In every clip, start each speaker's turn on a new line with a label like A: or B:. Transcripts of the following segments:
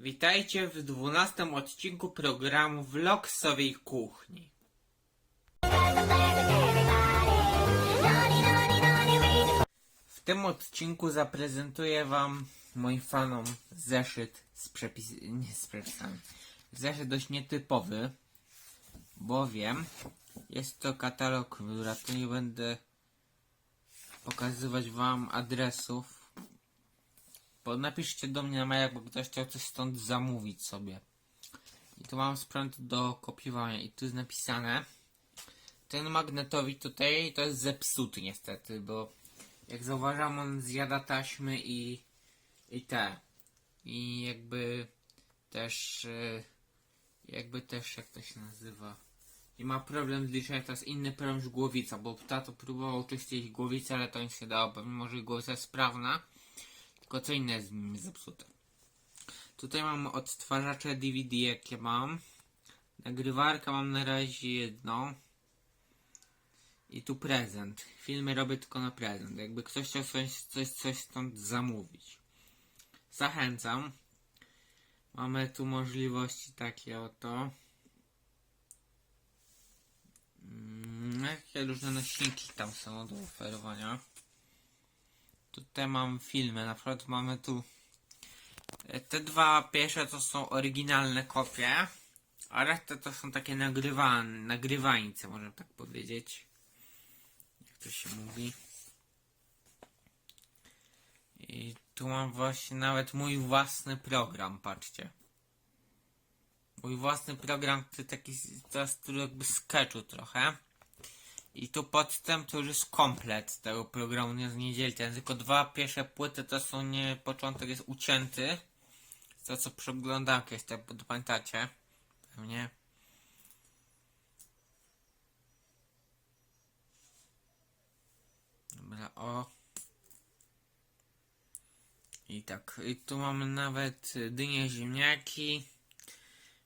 A: Witajcie w dwunastym odcinku programu Vlog z Sowiej Kuchni. W tym odcinku zaprezentuję wam moim fanom zeszyt z przepis... nie z przepisami. Zeszyt dość nietypowy, bowiem jest to katalog, która tu nie będę pokazywać wam adresów. Bo napiszcie do mnie na maila, jakby ktoś chciał coś stąd zamówić sobie. I tu mam sprzęt do kopiowania i tu jest napisane. Ten magnetowid tutaj to jest zepsuty niestety, bo jak zauważam on zjada taśmy i, i te. I jakby też e, jakby też jak to się nazywa. I ma problem z liczeniem, to jest inny problem niż głowica, bo tato próbował czyścić głowicę, ale to nie się dało, pewnie może głowica jest sprawna, tylko co inne z nim zepsute. Tutaj mam odtwarzacze DVD, jakie mam. Nagrywarkę mam na razie jedną. I tu prezent. Filmy robię tylko na prezent. Jakby ktoś chciał coś, coś, coś stąd zamówić. Zachęcam. Mamy tu możliwości takie oto. Mm, Jakie różne nośniki tam są do oferowania. Tutaj mam filmy, na przykład mamy tu e, te dwa pierwsze to są oryginalne kopie, a reszta to są takie nagrywa, nagrywańce, można tak powiedzieć. Jak to się mówi. I tu mam właśnie nawet mój własny program, patrzcie. Mój własny program to taki jest tu jakby sketchu trochę. I tu podstęp to już jest komplet tego programu, nie z niedzieli. Tylko dwa pierwsze płyty to są nie, początek jest ucięty. To co przeglądam kiedyś, to pamiętacie. Pewnie. Dobra, o. I tak, i tu mamy nawet dynie ziemniaki.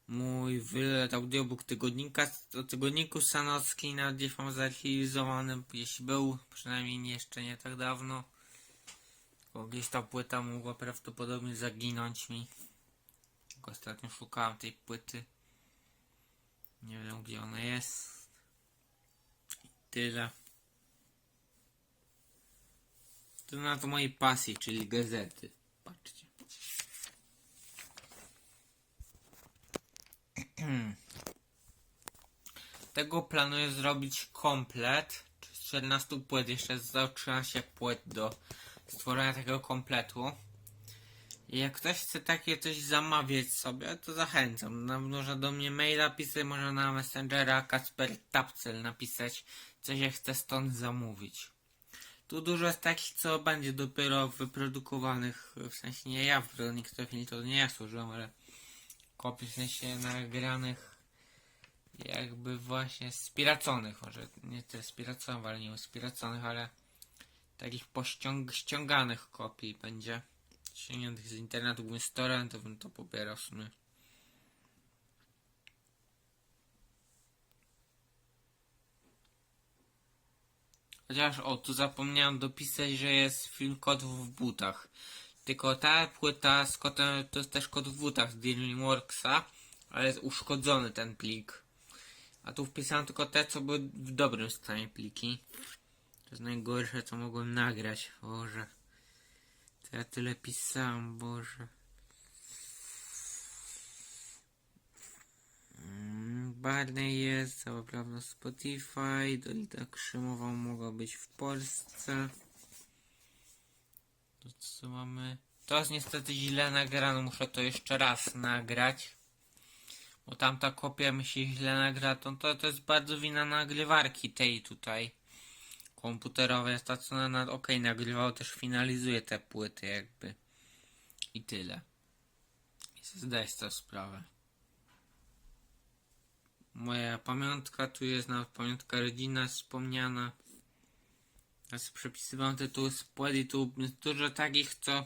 A: Mój wylet audiobook tygodnika, o tygodniku Sanocki nawet gdzieś mam zarchiwizowany, jeśli był, przynajmniej nie, jeszcze nie tak dawno. Bo gdzieś ta płyta mogła prawdopodobnie zaginąć mi. Ostatnio szukałem tej płyty. Nie wiem gdzie ona jest. Tyle. To na to mojej pasji, czyli gazety. Patrzcie. Tego planuję zrobić komplet. z 14 płyt, jeszcze zostało 13 płyt do stworzenia takiego kompletu. Jak ktoś chce takie coś zamawiać sobie, to zachęcam. Na- Można do mnie maila pisać, można na Messengera Kasper Tapcel napisać, co się chce stąd zamówić. Tu dużo jest takich, co będzie dopiero wyprodukowanych, w sensie nie ja, w chwili to nie ja służyłem, ale kopii w sensie nagranych jakby właśnie spiraconych, może nie tyle spiraconych, ale nie spiraconych, ale takich pościąg ściąganych kopii będzie ściągniętych z internetu, głównie z torrentów, bym to pobierał w sumie. Chociaż o, tu zapomniałem dopisać, że jest film Kotów w butach. Tylko ta płyta z to jest też kot w butach z Dreamworksa, ale jest uszkodzony ten plik. A tu wpisałem tylko te, co były w dobrym stanie pliki. To jest najgorsze, co mogłem nagrać. Boże. To ja tyle pisałem, Boże. Mm, Barney jest, cała prawda Spotify, Dolita Krzymowa mogła być w Polsce. To co mamy? To jest niestety źle nagrane, muszę to jeszcze raz nagrać. Bo tamta kopia mi się źle nagra, to, to, to jest bardzo wina nagrywarki tej tutaj komputerowej. Jest ta co na ok nagrywał, też finalizuje te płyty jakby. I tyle. Zdać sobie sprawę. Moja pamiątka, tu jest nawet pamiątka rodzina wspomniana. Sobie przepisywałem tytuły z płyt tu dużo takich, co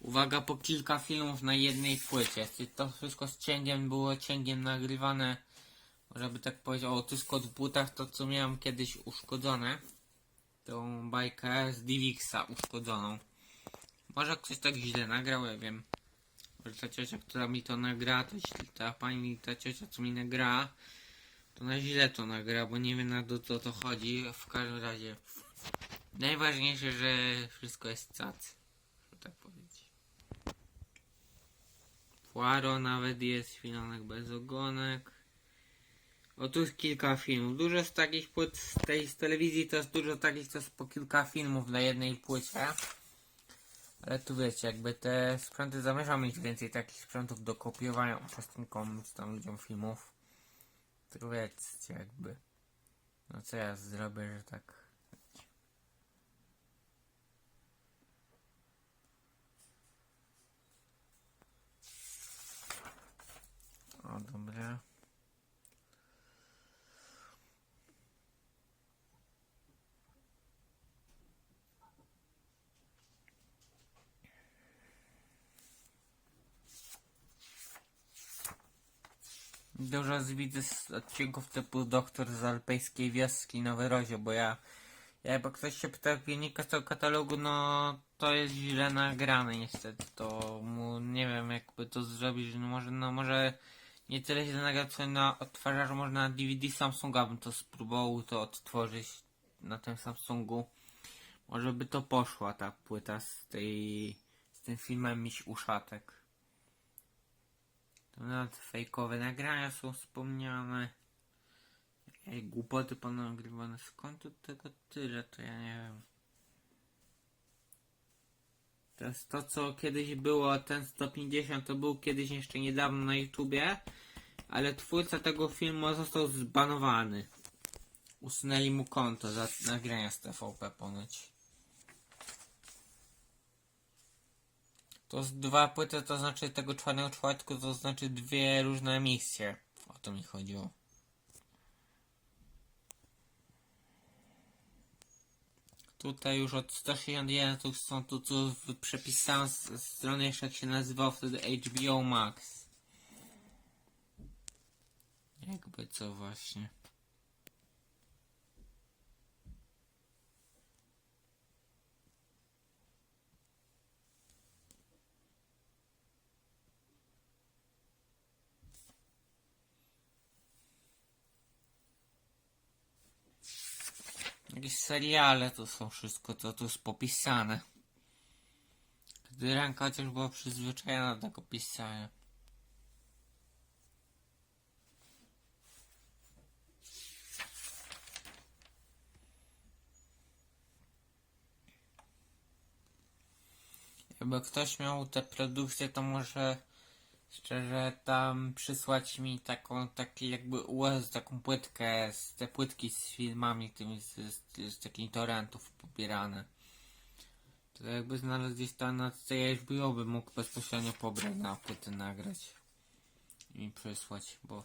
A: Uwaga, po kilka filmów na jednej płycie. To wszystko z cięgiem było cięgiem nagrywane, żeby tak powiedzieć, o tu w butach, to co miałem kiedyś uszkodzone, tą bajkę z Divixa uszkodzoną. Może ktoś tak źle nagrał, ja wiem. że ta ciocia, która mi to nagra, to ta pani, ta ciocia, co mi nagra, to na źle to nagra, bo nie wiem na do co to chodzi. W każdym razie najważniejsze, że wszystko jest cacy, że tak powiedzieć. Poirot nawet jest, Filonek bez ogonek. O tu jest kilka filmów. Dużo z takich płyt z tej z telewizji to jest dużo takich, to jest po kilka filmów na jednej płycie. Ale tu wiecie, jakby te sprzęty zamierzam mieć więcej takich sprzętów do kopiowania uczestnikom czy tam ludziom filmów. To wiecie, jakby. No co ja zrobię, że tak. O, dobra. Dużo z widzę z odcinków typu Doktor z Alpejskiej Wioski Nowy Rozio, bo ja, ja jakby ktoś się pyta wynika z tego katalogu, no to jest źle nagrane niestety, to mu nie wiem jakby to zrobić, no może, no może nie tyle źle nagrać co na odtwarzaczu, może na DVD Samsunga bym to spróbował to odtworzyć na tym Samsungu. Może by to poszła ta płyta z tej, z tym filmem Miś Uszatek. To nawet fejkowe nagrania są wspomniane. Ej, głupoty ponagrywane. Skąd tu tego tyle, to ja nie wiem. Jest to, co kiedyś było, ten 150 to był kiedyś jeszcze niedawno na YouTubie, ale twórca tego filmu został zbanowany. Usunęli mu konto za nagrania z TVP ponoć. To z dwa płyty, to znaczy tego czwartego czwartku, to znaczy dwie różne misje. O to mi chodziło. Tutaj już od 161 tu są tu, tu przepisałem z, z strony jeszcze jak się nazywał wtedy HBO Max. Jakby co właśnie. Seriale to są wszystko, co tu jest popisane. Gdy ręka chociaż była przyzwyczajona do tego pisania. Jakby ktoś miał te produkcje, to może szczerze tam przysłać mi taką, taki jakby US, taką płytkę, z te płytki z filmami, tymi z, z, z takich torrentów pobierane. To jakby znalazł gdzieś tam na HBO by mógł bezpośrednio pobrać na płyty nagrać i mi przysłać, bo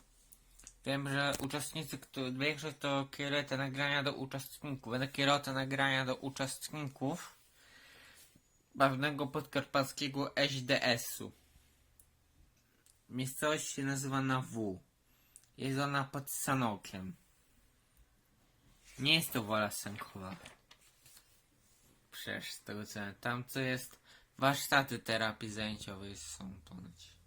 A: wiem, że uczestnicy, kto, większość to kieruje te nagrania do uczestników. Będę kierował te nagrania do uczestników pewnego podkarpackiego SDS-u. Miejscowość się nazywa na W. Jest ona pod Sanokiem. Nie jest to wola sękowa. Przecież z tego co Tam co jest warsztaty terapii zajęciowej są ponoć.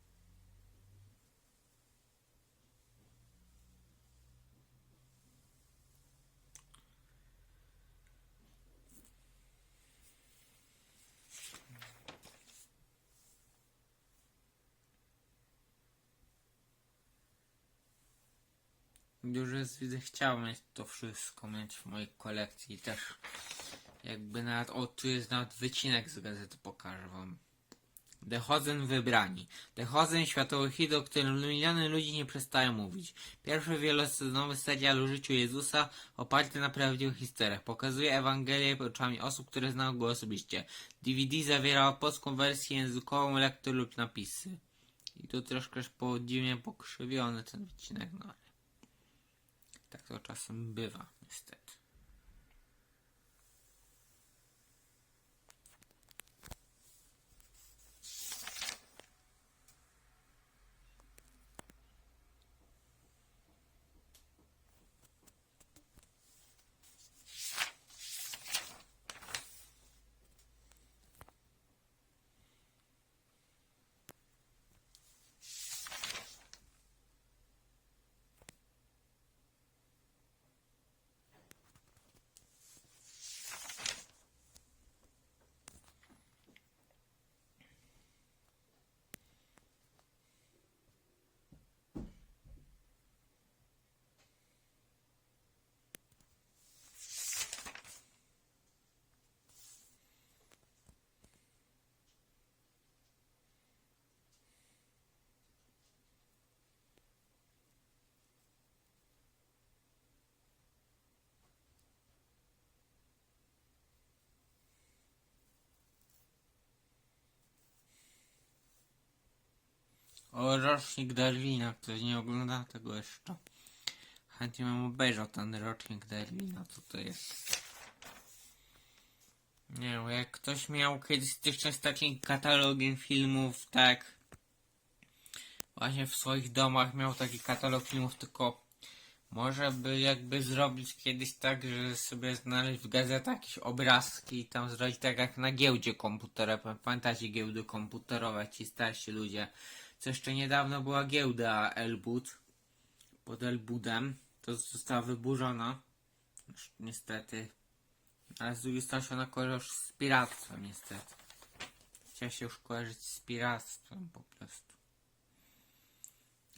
A: Już jest, widzę, chciałbym mieć to wszystko mieć w mojej kolekcji też. Jakby nawet, o tu jest nawet wycinek z gazety, pokażę wam. The Hozen wybrani. The Hozen światowy hit, o którym miliony ludzi nie przestają mówić. Pierwszy wielosezonowy serial o życiu Jezusa oparty na prawdziwych historiach. Pokazuje Ewangelię oczami osób, które znają go osobiście. DVD zawierała polską wersję językową, lektur lub napisy. I tu troszkę dziwnie pokrzywiony ten wycinek, no tak to czasem bywa, niestety. O rocznik Darwina, ktoś nie ogląda tego jeszcze. Chętnie bym obejrzał ten rocznik Darwina, co to jest. Nie wiem, jak ktoś miał kiedyś styczność z takim katalogiem filmów, tak. Właśnie w swoich domach miał taki katalog filmów, tylko może by jakby zrobić kiedyś tak, że sobie znaleźć w gazetach jakieś obrazki i tam zrobić tak jak na giełdzie komputerowej. Pamiętacie giełdy komputerowe, ci starsi ludzie. Co jeszcze niedawno była giełda Elbud pod Elbudem. To została wyburzona. Niestety. Ale z drugiej strony się ona kojarzy z piractwem niestety. Chciała się już kojarzyć z piractwem po prostu.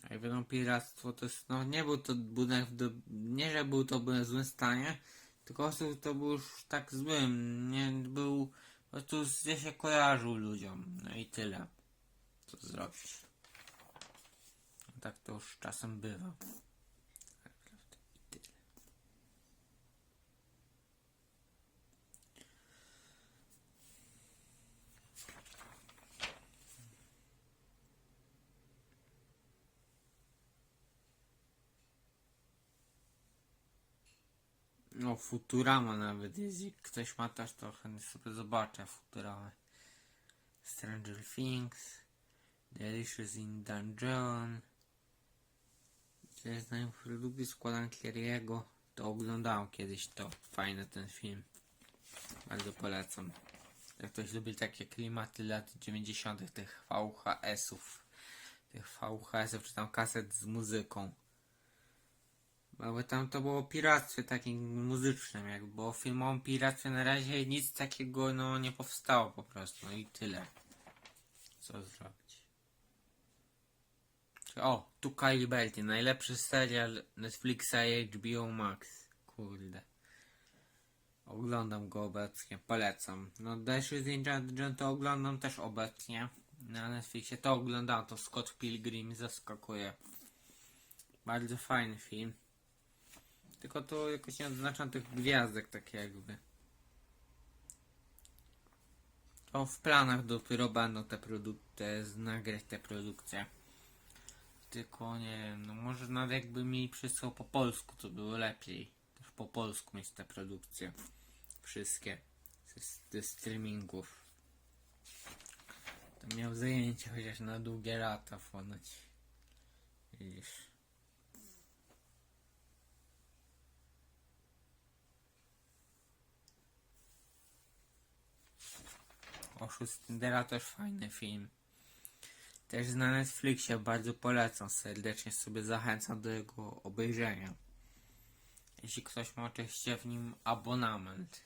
A: A jak wiadomo piractwo to jest, no nie był to budynek, do, nie że był to w złym stanie, tylko to był już tak złym, nie był, po prostu się kojarzył ludziom, no i tyle. Co zrobić? Tak to już czasem bywa. No, Futurama nawet. Jak ktoś ma też to sobie zobaczę Futuramę. Stranger Things, Delicious in Dungeon. To jest na produkcji składam Kieriego. To oglądałem kiedyś to. Fajny ten film. Bardzo polecam. Jak ktoś lubi takie klimaty lat 90. tych VHS-ów. Tych VHS-ów czy tam kaset z muzyką. Bo tam to było o piractwie takim muzycznym, jakby, bo filmowym piractwie na razie nic takiego no nie powstało po prostu, no i tyle. Co zrobić? O, Tuka Liberty, najlepszy serial Netflixa i HBO Max. Kurde. Oglądam go obecnie, polecam. No Dash Zdjęcia to oglądam też obecnie. Na Netflixie to oglądam, to Scott Pilgrim zaskakuje. Bardzo fajny film. Tylko to jakoś nie odznaczam tych gwiazdek tak jakby. To w planach dopiero będą te produkty, nagrać te produkcje. Tylko nie wiem, no może nawet jakby mi przysłał po polsku, to było lepiej. Też po polsku mieć te produkcje. Wszystkie. Ze, streamingów. To miał zajęcie chociaż na długie lata ponoć. Widzisz. Oszust Tindera też fajny film. Też na Netflixie bardzo polecam, serdecznie sobie zachęcam do jego obejrzenia. Jeśli ktoś ma oczywiście w nim abonament.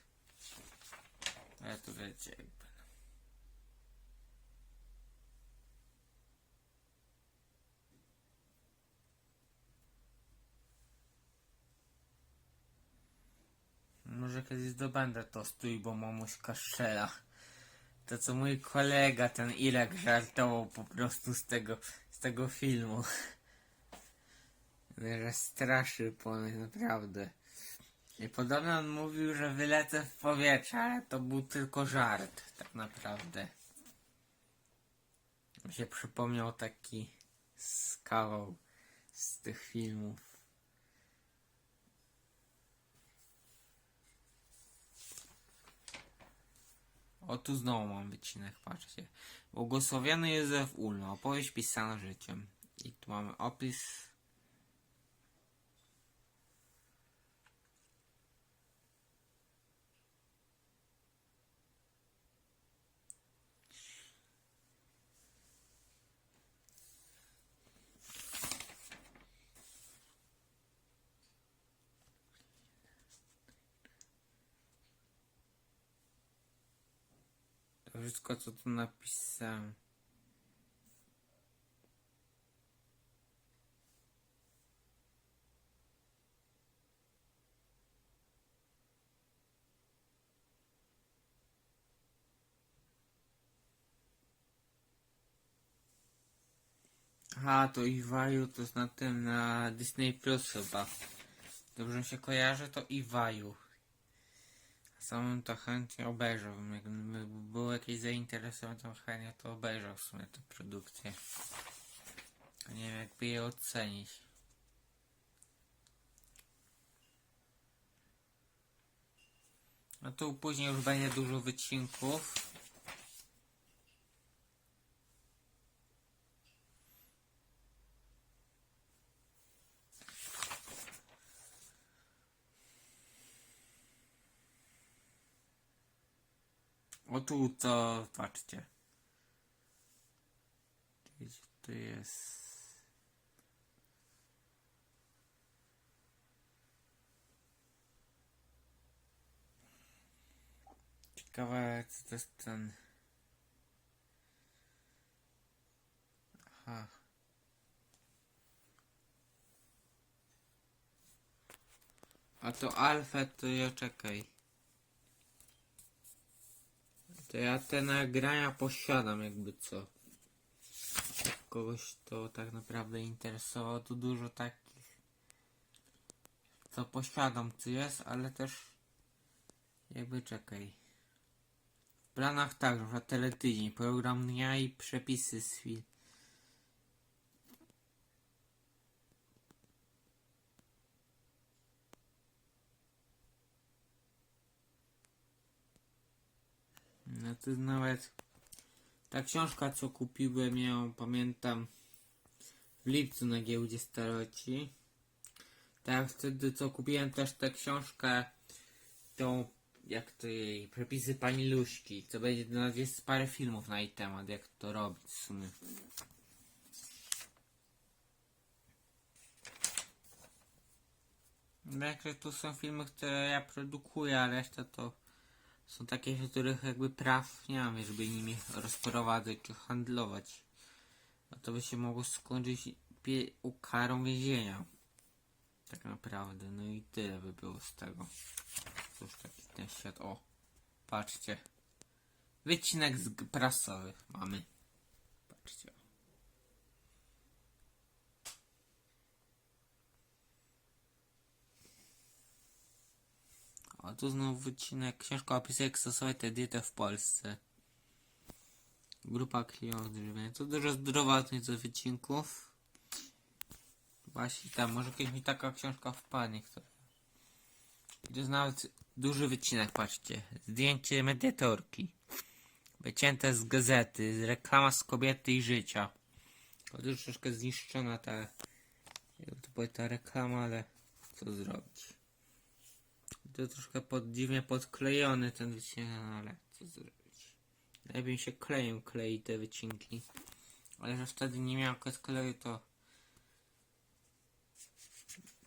A: Ale to wiecie. Może kiedyś zdobędę to stój, bo mamuśka strzela. To co mój kolega, ten Irek, żartował po prostu z tego, z tego filmu. Że straszy ponoć, naprawdę. I podobno on mówił, że wylecę w powietrze, ale to był tylko żart, tak naprawdę. Mi się przypomniał taki z kawał z tych filmów. O, tu znowu mam wycinek, patrzcie. Błogosławiony Józef Ulma, opowieść pisana życiem. I tu mamy opis. Wszystko, co tu napisałem. Aha, to Iwaju to jest na tym, na Disney Plus chyba. Dobrze mi się kojarzy, to Iwaju. Samym to chętnie obejrzałbym. Jakby było jakieś zainteresowanie, to chętnie to obejrzał w sumie tę produkcję. Nie wiem, jakby je ocenić. No tu później już będzie dużo wycinków. O tu to patrzcie. Gdzie to jest? Ciekawe co to jest ten. Aha. A to alfa to ja czekaj. To ja te nagrania posiadam jakby co. Kogoś to tak naprawdę interesowało, to dużo takich co posiadam co jest, ale też jakby czekaj. W planach tak, przykład teletydzień, program dnia i przepisy z. No to nawet ta książka co kupiłem ją pamiętam w lipcu na giełdzie staroci. Tak wtedy co kupiłem też tę książkę tą jak to jej przepisy pani Luśki, co będzie nawet jest parę filmów na jej temat, jak to robić w sumie. No jakże tu są filmy, które ja produkuję, a reszta to są takie, których jakby praw nie mam, żeby nimi rozprowadzać czy handlować. A to by się mogło skończyć karą więzienia. Tak naprawdę. No i tyle by było z tego. Cóż taki ten świat. O, patrzcie. Wycinek z g- prasowy mamy. Patrzcie. O, tu znowu wycinek. Książka opisuje, jak stosować tę dietę w Polsce. Grupa klientów, to dużo zdrowotnych do wycinków. Właśnie tam, może kiedyś mi taka książka wpadnie, która... I to jest nawet duży wycinek, patrzcie. Zdjęcie mediatorki. Wycięte z gazety, reklama z kobiety i życia. Już troszkę zniszczona ta... To była ta reklama, ale co zrobić? To troszkę pod, dziwnie podklejony ten wycinek, no ale co zrobić? Lepiej się klejem klei te wycinki. Ale że wtedy nie miałem kleju, to...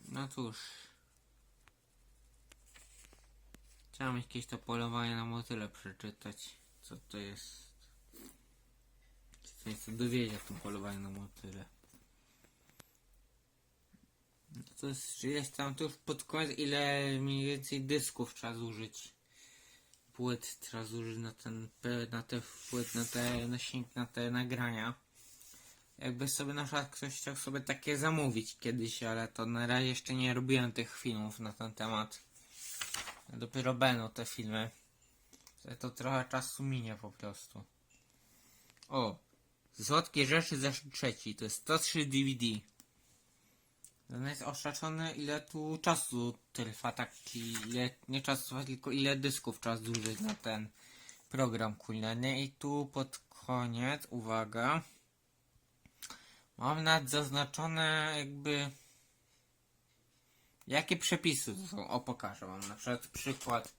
A: No cóż. Chciałem jakieś to polowanie na motyle przeczytać. Co to jest? Chcę się dowiedzieć o tym polowaniu na motyle. No to jest, jest tam już pod koniec, ile mniej więcej dysków trzeba zużyć. Płyt trzeba zużyć na ten, na te płyt, na te, na, na te nagrania. Jakby sobie na przykład ktoś chciał sobie takie zamówić kiedyś, ale to na razie jeszcze nie robiłem tych filmów na ten temat. Dopiero będą te filmy. To- trochę czasu minie po prostu. O! Słodkie rzeczy zeszły trzeci, to jest 103 DVD. No jest oświadczone ile tu czasu trwa taki, ile, nie czasu tylko ile dysków trzeba zużyć na ten program kulinarny. I tu pod koniec, uwaga, mam nawet zaznaczone jakby jakie przepisy to są. O, pokażę wam na przykład przykład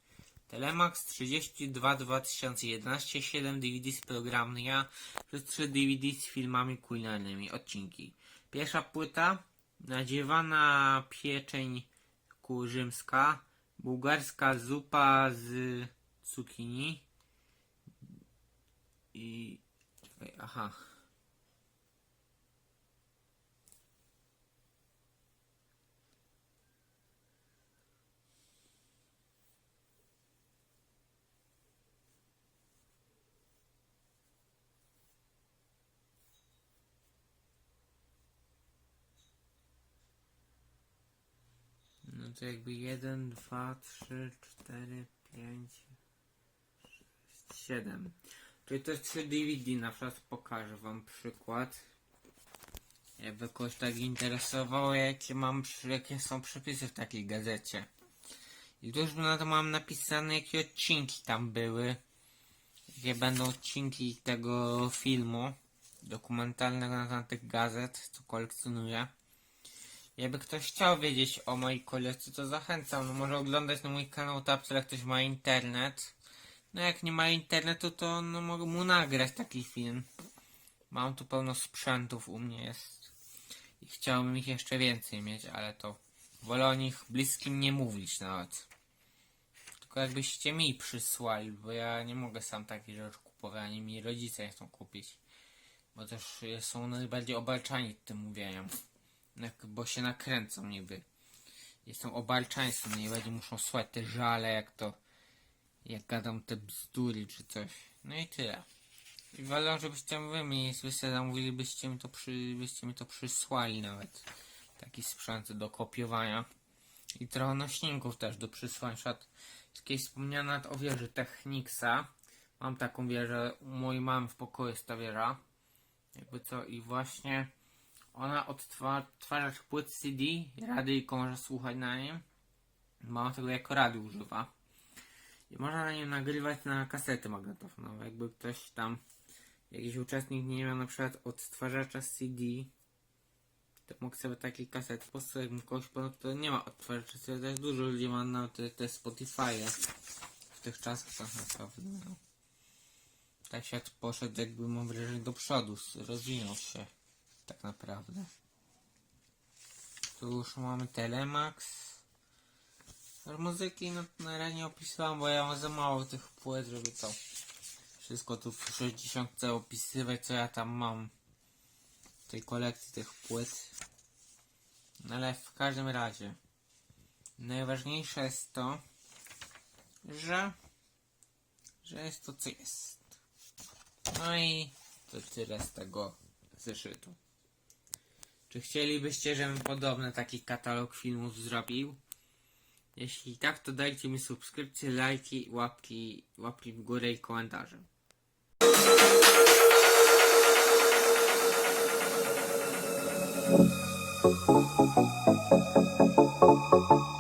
A: Telemax 32 2011 7 DVD z programu ja przez 3 DVD z filmami kulinarnymi odcinki. Pierwsza płyta nadziewana pieczeń kurzymska, bułgarska zupa z cukinii i aha. To jakby 1, 2, 3, 4, 5, 6, 7. Czyli to jest 3 DVD, na przykład pokażę wam przykład. Jakby kogoś tak interesowało, jakie mam, jakie są przepisy w takiej gazecie. I tu już na to mam napisane, jakie odcinki tam były. Jakie będą odcinki tego filmu dokumentalnego na tych gazet, co kolekcjonuję. Jakby ktoś chciał wiedzieć o mojej kolekcji, to zachęcam. No może oglądać na mój kanał Tapsel, jak ktoś ma internet. No jak nie ma internetu, to no mogę mu nagrać taki film. Mam tu pełno sprzętów, u mnie jest. I chciałbym ich jeszcze więcej mieć, ale to wolę o nich bliskim nie mówić nawet. Tylko jakbyście mi przysłali, bo ja nie mogę sam takich rzeczy kupować, ani mi rodzice nie chcą kupić. Bo też są najbardziej obarczani tym mówieniem. Bo się nakręcą niby. Jestem obarczaństwem, nie będzie muszą słuchać te żale, jak to jak gadam te bzdury czy coś. No i tyle. I wolę, żebyście wy mi zamówili, byście mi to przy, byście mi to przysłali nawet. Taki sprzęt do kopiowania. I trochę nośników też do przysłania. Kiedyś wspomniano nawet o wieży Technicsa. Mam taką wieżę, u mojej w pokoju jest ta wieża. Jakby co i właśnie ona odtwarza płyt CD, radyjko może słuchać na nim. Mama tego jako rady używa. I można na nim nagrywać na kasety magnetofonowe. Jakby ktoś tam, jakiś uczestnik nie miał na przykład odtwarzacza CD, to mógł sobie taki kaset posłuchać. Kogoś kto nie ma odtwarzacza CD, też dużo ludzi ma na te, te Spotify w tych czasach tak naprawdę. No. Tak świat poszedł jakby mam wrażenie do przodu, rozwinął się tak naprawdę. Tu już mamy Telemax. Muzyki no, na razie nie opisywałem, bo ja mam za mało tych płyt, żeby to wszystko tu w 60 opisywać, co ja tam mam w tej kolekcji tych płyt. No ale w każdym razie najważniejsze jest to, że że jest to co jest. No i to tyle z tego zeszytu. Czy chcielibyście, żebym podobny taki katalog filmów zrobił? Jeśli tak, to dajcie mi subskrypcje, lajki, łapki, łapki w górę i komentarze.
B: Thank